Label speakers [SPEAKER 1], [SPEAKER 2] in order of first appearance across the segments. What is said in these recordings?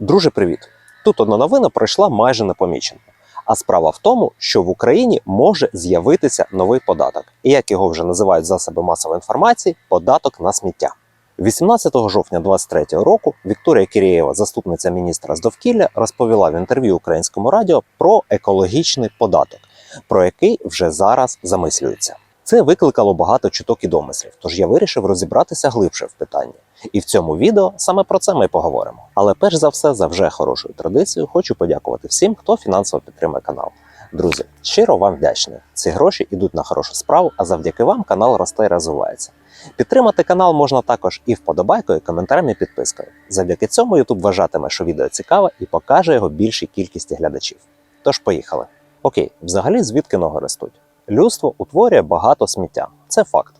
[SPEAKER 1] Друже, привіт! Тут одна новина пройшла майже непомічено. А справа в тому, що в Україні може з'явитися новий податок, і як його вже називають засоби масової інформації, податок на сміття. 18 жовтня 2023 року Вікторія Кірєєва, заступниця міністра з довкілля, розповіла в інтерв'ю українському радіо про екологічний податок, про який вже зараз замислюється. Це викликало багато чуток і домислів, тож я вирішив розібратися глибше в питанні. І в цьому відео саме про це ми поговоримо. Але перш за все, за вже хорошою традицією, хочу подякувати всім, хто фінансово підтримує канал. Друзі, щиро вам вдячний. Ці гроші йдуть на хорошу справу, а завдяки вам канал росте і розвивається. Підтримати канал можна також і вподобайкою, коментарем і підпискою. Завдяки цьому YouTube вважатиме, що відео цікаве і покаже його більшій кількості глядачів. Тож поїхали. Окей, взагалі звідки ноги ростуть? Людство утворює багато сміття. Це факт.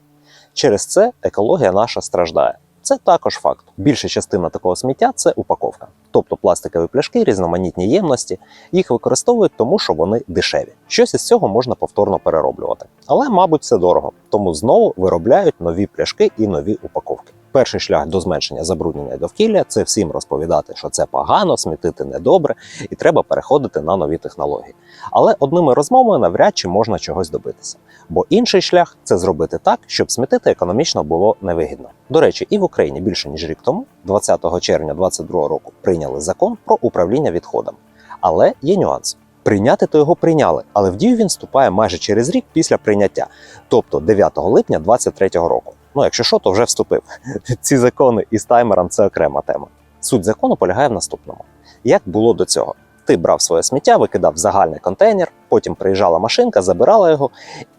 [SPEAKER 1] Через це екологія наша страждає. Це також факт. Більша частина такого сміття це упаковка, тобто пластикові пляшки, різноманітні ємності. Їх використовують тому, що вони дешеві. Щось із цього можна повторно перероблювати. Але, мабуть, це дорого, тому знову виробляють нові пляшки і нові упаковки. Перший шлях до зменшення забруднення довкілля це всім розповідати, що це погано, смітити недобре, і треба переходити на нові технології. Але одними розмовами навряд чи можна чогось добитися. Бо інший шлях це зробити так, щоб смітити економічно було невигідно. До речі, і в Україні більше ніж рік тому, 20 червня 2022 року, прийняли закон про управління відходами. Але є нюанс. Прийняти то його прийняли, але в дію він вступає майже через рік після прийняття, тобто 9 липня 2023 року. Ну, якщо що, то вже вступив. Ці закони із таймером це окрема тема. Суть закону полягає в наступному: як було до цього? Ти брав своє сміття, викидав в загальний контейнер, потім приїжджала машинка, забирала його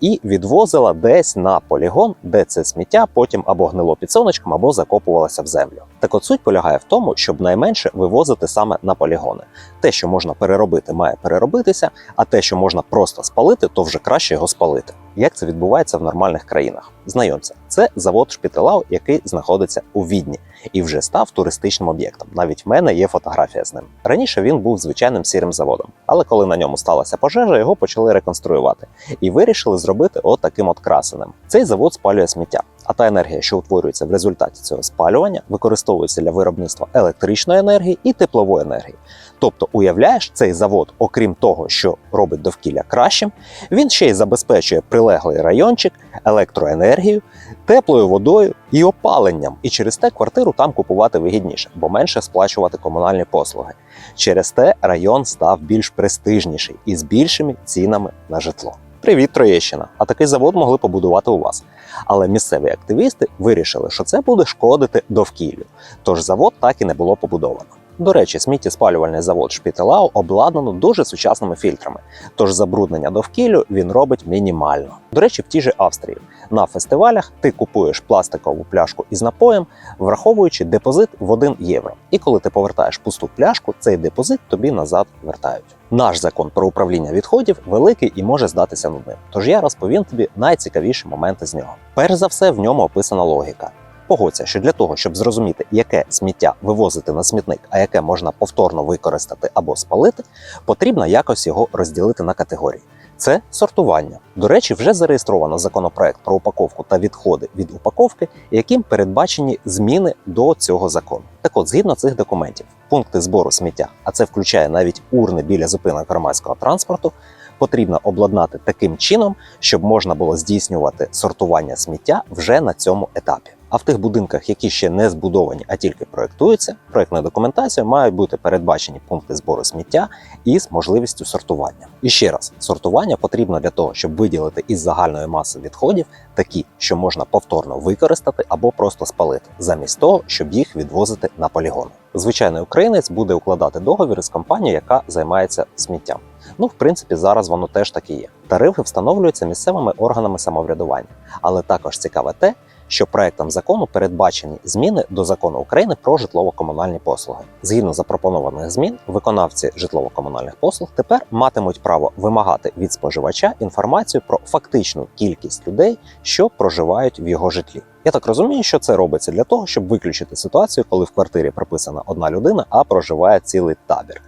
[SPEAKER 1] і відвозила десь на полігон, де це сміття потім або гнило під сонечком, або закопувалося в землю. Так от суть полягає в тому, щоб найменше вивозити саме на полігони. Те, що можна переробити, має переробитися, а те, що можна просто спалити, то вже краще його спалити. Як це відбувається в нормальних країнах? Знайомся, це завод Шпітелау, який знаходиться у Відні і вже став туристичним об'єктом. Навіть в мене є фотографія з ним. Раніше він був звичайним сірим заводом, але коли на ньому сталася пожежа, його почали реконструювати і вирішили зробити от таким от красеним. Цей завод спалює сміття. А та енергія, що утворюється в результаті цього спалювання, використовується для виробництва електричної енергії і теплової енергії. Тобто, уявляєш, цей завод, окрім того, що робить довкілля кращим, він ще й забезпечує прилеглий райончик електроенергією, теплою водою і опаленням. І через те квартиру там купувати вигідніше, бо менше сплачувати комунальні послуги. Через те район став більш престижніший і з більшими цінами на житло. Привіт, Троєщина! А такий завод могли побудувати у вас. Але місцеві активісти вирішили, що це буде шкодити довкіллю. Тож завод так і не було побудовано. До речі, сміттєспалювальний завод Шпітелау обладнано дуже сучасними фільтрами, тож забруднення довкіллю він робить мінімально. До речі, в тій же Австрії на фестивалях ти купуєш пластикову пляшку із напоєм, враховуючи депозит в 1 євро. І коли ти повертаєш пусту пляшку, цей депозит тобі назад вертають. Наш закон про управління відходів великий і може здатися нудним. Тож я розповім тобі найцікавіші моменти з нього. Перш за все, в ньому описана логіка. Погодься, що для того, щоб зрозуміти, яке сміття вивозити на смітник, а яке можна повторно використати або спалити, потрібно якось його розділити на категорії. Це сортування. До речі, вже зареєстровано законопроект про упаковку та відходи від упаковки, яким передбачені зміни до цього закону. Так от, згідно цих документів, пункти збору сміття, а це включає навіть урни біля зупинок громадського транспорту, потрібно обладнати таким чином, щоб можна було здійснювати сортування сміття вже на цьому етапі. А в тих будинках, які ще не збудовані, а тільки проектуються, проектною документацією мають бути передбачені пункти збору сміття із можливістю сортування. І ще раз, сортування потрібно для того, щоб виділити із загальної маси відходів такі, що можна повторно використати або просто спалити, замість того, щоб їх відвозити на полігони. Звичайний українець буде укладати договір з компанією, яка займається сміттям. Ну, в принципі, зараз воно теж так є. Тарифи встановлюються місцевими органами самоврядування, але також цікаве те, що проектом закону передбачені зміни до закону України про житлово-комунальні послуги. Згідно запропонованих змін, виконавці житлово-комунальних послуг тепер матимуть право вимагати від споживача інформацію про фактичну кількість людей, що проживають в його житлі. Я так розумію, що це робиться для того, щоб виключити ситуацію, коли в квартирі прописана одна людина, а проживає цілий табір.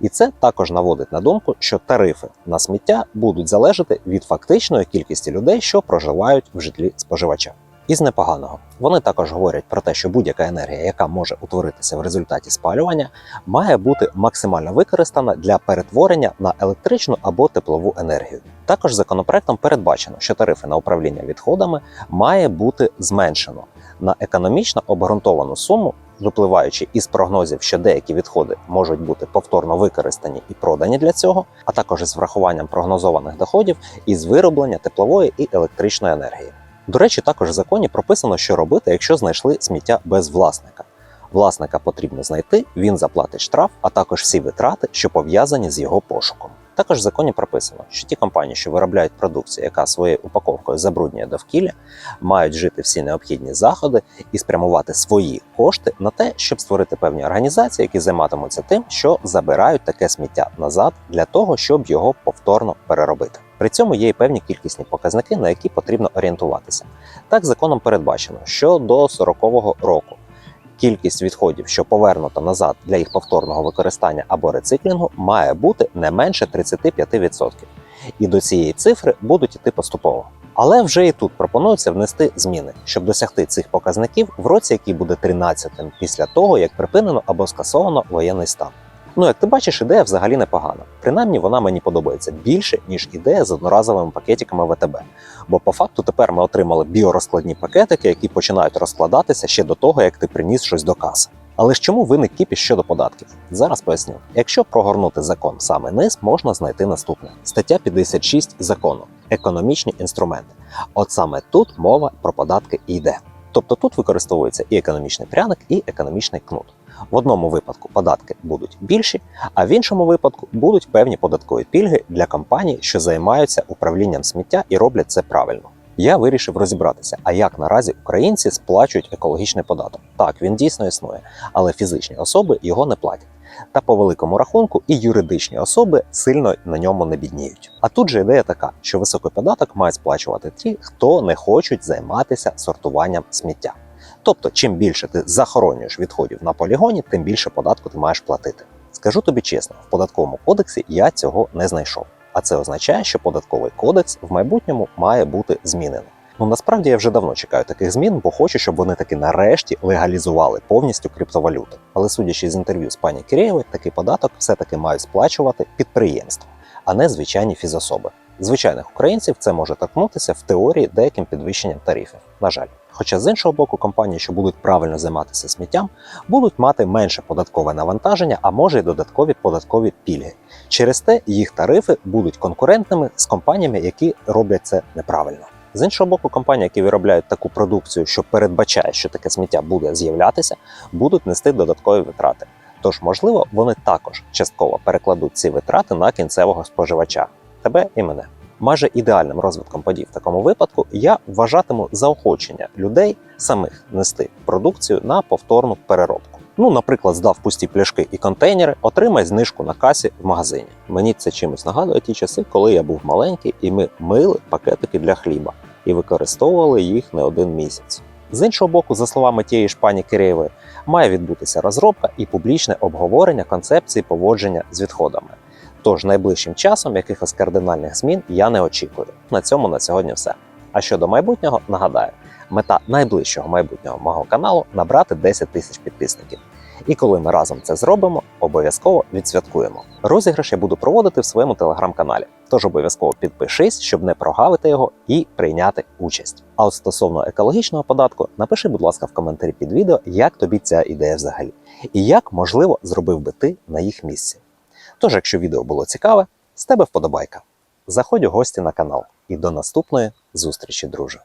[SPEAKER 1] І це також наводить на думку, що тарифи на сміття будуть залежати від фактичної кількості людей, що проживають в житлі споживача. Із непоганого вони також говорять про те, що будь-яка енергія, яка може утворитися в результаті спалювання, має бути максимально використана для перетворення на електричну або теплову енергію. Також законопроектом передбачено, що тарифи на управління відходами має бути зменшено на економічно обґрунтовану суму, випливаючи із прогнозів, що деякі відходи можуть бути повторно використані і продані для цього, а також із врахуванням прогнозованих доходів із вироблення теплової і електричної енергії. До речі, також в законі прописано, що робити, якщо знайшли сміття без власника. Власника потрібно знайти, він заплатить штраф, а також всі витрати, що пов'язані з його пошуком. Також в законі прописано, що ті компанії, що виробляють продукцію, яка своєю упаковкою забруднює довкілля, мають вжити всі необхідні заходи і спрямувати свої кошти на те, щоб створити певні організації, які займатимуться тим, що забирають таке сміття назад для того, щоб його повторно переробити. При цьому є і певні кількісні показники, на які потрібно орієнтуватися. Так, законом передбачено, що до 40-го року кількість відходів, що повернуто назад для їх повторного використання або рециклінгу, має бути не менше 35%. І до цієї цифри будуть іти поступово. Але вже і тут пропонується внести зміни, щоб досягти цих показників в році, який буде 13-тим після того, як припинено або скасовано воєнний стан. Ну, як ти бачиш, ідея взагалі непогана. Принаймні вона мені подобається більше, ніж ідея з одноразовими пакетиками ВТБ. Бо по факту тепер ми отримали біорозкладні пакетики, які починають розкладатися ще до того, як ти приніс щось до каси. Але ж чому виник кіпіш щодо податків? Зараз поясню. Якщо прогорнути закон саме низ, можна знайти наступне: стаття 56 закону економічні інструменти. От саме тут мова про податки йде. Тобто тут використовується і економічний пряник, і економічний кнут. В одному випадку податки будуть більші, а в іншому випадку будуть певні податкові пільги для компаній, що займаються управлінням сміття і роблять це правильно. Я вирішив розібратися, а як наразі українці сплачують екологічний податок. Так, він дійсно існує, але фізичні особи його не платять. Та по великому рахунку і юридичні особи сильно на ньому не бідніють. А тут же ідея така, що високий податок мають сплачувати ті, хто не хочуть займатися сортуванням сміття. Тобто, чим більше ти захоронюєш відходів на полігоні, тим більше податку ти маєш платити. Скажу тобі чесно, в податковому кодексі я цього не знайшов. А це означає, що податковий кодекс в майбутньому має бути змінений. Ну насправді я вже давно чекаю таких змін, бо хочу, щоб вони таки нарешті легалізували повністю криптовалюту. Але судячи з інтерв'ю з пані Кирєєвою, такий податок все-таки мають сплачувати підприємства, а не звичайні фізособи. Звичайних українців це може торкнутися в теорії деяким підвищенням тарифів. На жаль. Хоча з іншого боку, компанії, що будуть правильно займатися сміттям, будуть мати менше податкове навантаження, а може й додаткові податкові пільги. Через те їх тарифи будуть конкурентними з компаніями, які роблять це неправильно. З іншого боку, компанії, які виробляють таку продукцію, що передбачає, що таке сміття буде з'являтися, будуть нести додаткові витрати. Тож, можливо, вони також частково перекладуть ці витрати на кінцевого споживача тебе і мене. Майже ідеальним розвитком подій в такому випадку я вважатиму заохочення людей самих нести продукцію на повторну переробку. Ну, наприклад, здав пусті пляшки і контейнери, отримай знижку на касі в магазині. Мені це чимось нагадує ті часи, коли я був маленький, і ми мили пакетики для хліба і використовували їх не один місяць. З іншого боку, за словами тієї ж пані Киреєвої, має відбутися розробка і публічне обговорення концепції поводження з відходами. Тож найближчим часом якихось кардинальних змін я не очікую. На цьому на сьогодні все. А щодо майбутнього, нагадаю, мета найближчого майбутнього мого каналу набрати 10 тисяч підписників. І коли ми разом це зробимо, обов'язково відсвяткуємо. Розіграш я буду проводити в своєму телеграм-каналі. Тож обов'язково підпишись, щоб не прогавити його і прийняти участь. А от стосовно екологічного податку, напиши, будь ласка, в коментарі під відео, як тобі ця ідея взагалі, і як можливо зробив би ти на їх місці. Тож, якщо відео було цікаве, з тебе вподобайка. Заходь у гості на канал і до наступної зустрічі, друже.